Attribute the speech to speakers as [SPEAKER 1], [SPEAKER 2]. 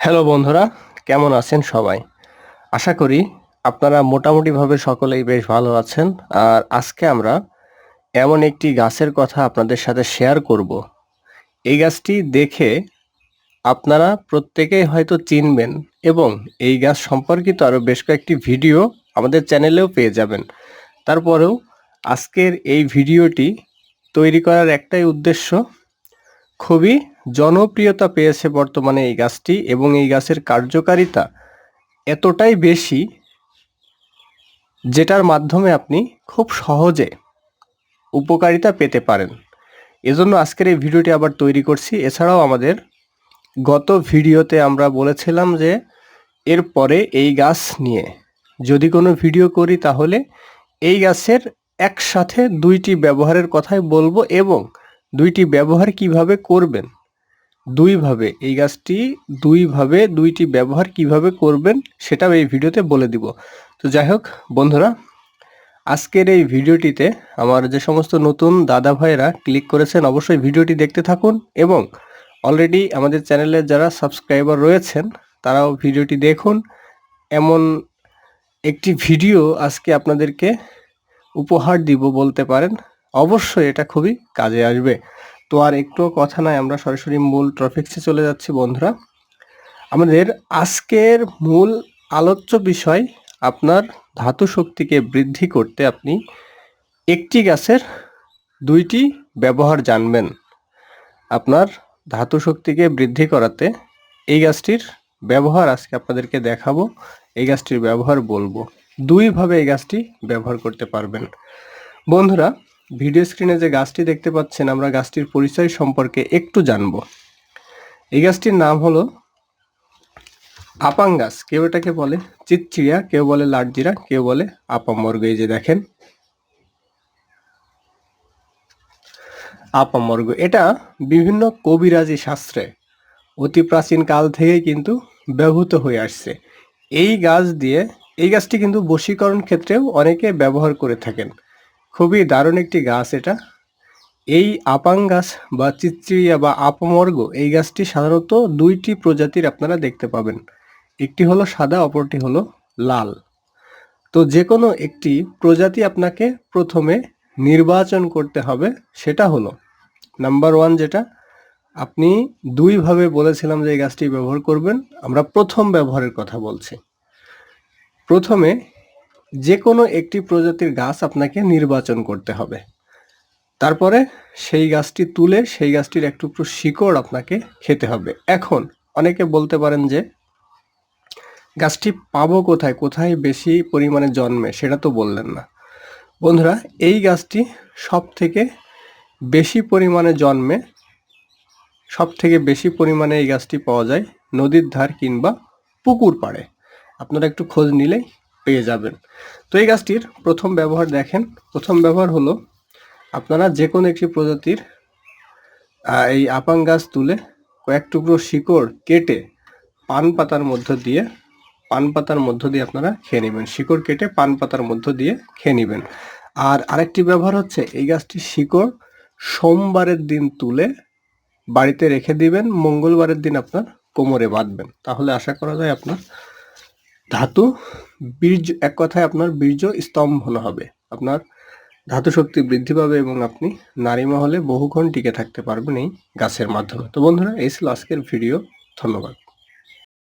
[SPEAKER 1] Hello বন্ধুরা, কেমন আছেন সবাই? আশা করি আপনারা মোটামুটিভাবে সকলেই বেশ ভালো আছেন। আর আজকে আমরা এমন একটি গাছের কথা আপনাদের সাথে শেয়ার করব। এই গাছটি দেখে আপনারা প্রত্যেকেই হয়তো চিনবেন এবং এই গাছ সম্পর্কিত আরও বেশ কয়েকটি ভিডিও আমাদের চ্যানেলেও পেয়ে যাবেন। তারপরেও আজকের এই ভিডিওটি তৈরি করার একটাই উদ্দেশ্য খুবই জনপ্রিয়তা পেয়েছে বর্তমানে এই গাছটি এবং এই গাছের কার্যকারিতা এতটাই বেশি যেটার মাধ্যমে আপনি খুব সহজে উপকারিতা পেতে পারেন। এজন্য আজকের এই ভিডিওটি আবার তৈরি করছি। এছাড়াও আমাদের গত ভিডিওতে আমরা বলেছিলাম যে এরপরে এই গাছ নিয়ে যদি কোনো ভিডিও করি তাহলে এই গাছের একসাথে দুইটি ব্যবহারের কথাই বলব এবং দুইটি ব্যবহার কীভাবে করবেন দুইভাবে, এই গাছটি দুইভাবে, দুইটি ব্যবহার কীভাবে করবেন সেটাও এই ভিডিওতে বলে দিব। তো যাই হোক, বন্ধুরা, আজকের এই ভিডিওটিতে আমার যে সমস্ত নতুন দাদা ভাইয়েরা ক্লিক করেছেন, অবশ্যই ভিডিওটি দেখতে থাকুন এবং অলরেডি আমাদের চ্যানেলে যারা সাবস্ক্রাইবার রয়েছেন, তারাও ভিডিওটি দেখুন। এমন একটি ভিডিও আজকে আপনাদেরকে উপহার দিব বলতে পারেন, অবশ্যই এটা খুবই কাজে আসবে। তো আর একটুও কথা নয়, আমরা সরাসরি মূল ট্রফিক্সে চলে যাচ্ছি বন্ধুরা। আমাদের আজকের মূল আলোচ্য বিষয়, আপনার ধাতু শক্তিকে বৃদ্ধি করতে আপনি একটি গাছের দুইটি ব্যবহার জানবেন। আপনার ধাতু শক্তিকে বৃদ্ধি করাতে এই গাছটির ব্যবহার আজকে আপনাদেরকে দেখাবো, এই গাছটির ব্যবহার বলব। দুইভাবে এই গাছটি ব্যবহার করতে পারবেন। বন্ধুরা ভিডিও স্ক্রিনে যে গাছটি দেখতে পাচ্ছেন, আমরা গাছটির পরিচয় সম্পর্কে একটু জানব। এই গাছটির নাম হলো আপাং গাছ কেউ এটাকে বলে চিতচিড়িয়া কেউ বলে লাটজিরা, কেউ বলে আপামর্গ। এই যে দেখেন, আপামর্গ। এটা বিভিন্ন কবিরাজি শাস্ত্রে অতি প্রাচীন কাল থেকে কিন্তু ব্যবহৃত হয়ে আসছে। এই গাছ দিয়ে, এই গাছটি কিন্তু বশীকরণ ক্ষেত্রেও অনেকে ব্যবহার করে থাকেন। খুবই দারুণ একটি গাছ এটা। এই আপাং গাছ বা চিত্রিয়া বা আপমর্গ এই গাছটি সাধারণত দুইটি প্রজাতির আপনারা দেখতে পাবেন। একটি হলো সাদা, অপরটি হলো লাল। তো যে কোনো একটি প্রজাতি আপনাকে প্রথমে নির্বাচন করতে হবে, সেটা হলো নাম্বার ওয়ান যেটা, আপনি দুইভাবে বলেছিলাম যে এই গাছটি ব্যবহার করবেন, আমরা প্রথম ব্যবহারের কথা বলছি। প্রথমে যে কোনো একটি প্রজাতির গাছ আপনাকে নির্বাচন করতে হবে। তারপরে সেই গাছটি তুলে সেই গাছটির একটু একটু শিকড় আপনাকে খেতে হবে। এখন অনেকে বলতে পারেন যে, গাছটি পাবো কোথায়? কোথায় বেশি পরিমাণে জন্মে? সেটা তো বললেন না। বন্ধুরা, এই গাছটি সব থেকে বেশি পরিমাণে জন্মে সব থেকে বেশি পরিমাণে এই গাছটি পাওয়া যায় নদীর ধার কিংবা পুকুর পাড়ে। আপনারা একটু খোঁজ নিলেই পেয়ে যাবেন। তো এই গাছটির প্রথম ব্যবহার দেখেন। প্রথম ব্যবহার হলো আপনারা যে কোনো একটি প্রজাতির এই আপাং গাছ তুলে কয়েক টুকরো শিকড় কেটে পান পাতার মধ্য দিয়ে, পান পাতার মধ্য দিয়ে আপনারা খেয়ে নেবেন। শিকড় কেটে পান পাতার মধ্য দিয়ে খেয়ে নেবেন। আর আরেকটি ব্যবহার হচ্ছে, এই গাছটির শিকড় সোমবারের দিন তুলে বাড়িতে রেখে দিবেন। মঙ্গলবারের দিন আপনার কোমরে বাঁধবেন। তাহলে আশা করা যায় আপনার ধাতু, বীর্য, এক কথায় আপনার বীর্য স্তম্ভন হবে। আপনার ধাতু শক্তি বৃদ্ধি পাবে এবং আপনি নারী মহলে বহুক্ষণ টিকে থাকতে পারবেন এই গাছের মাধ্যমে। তো বন্ধুরা, এই ছিল আজকের ভিডিও। ধন্যবাদ।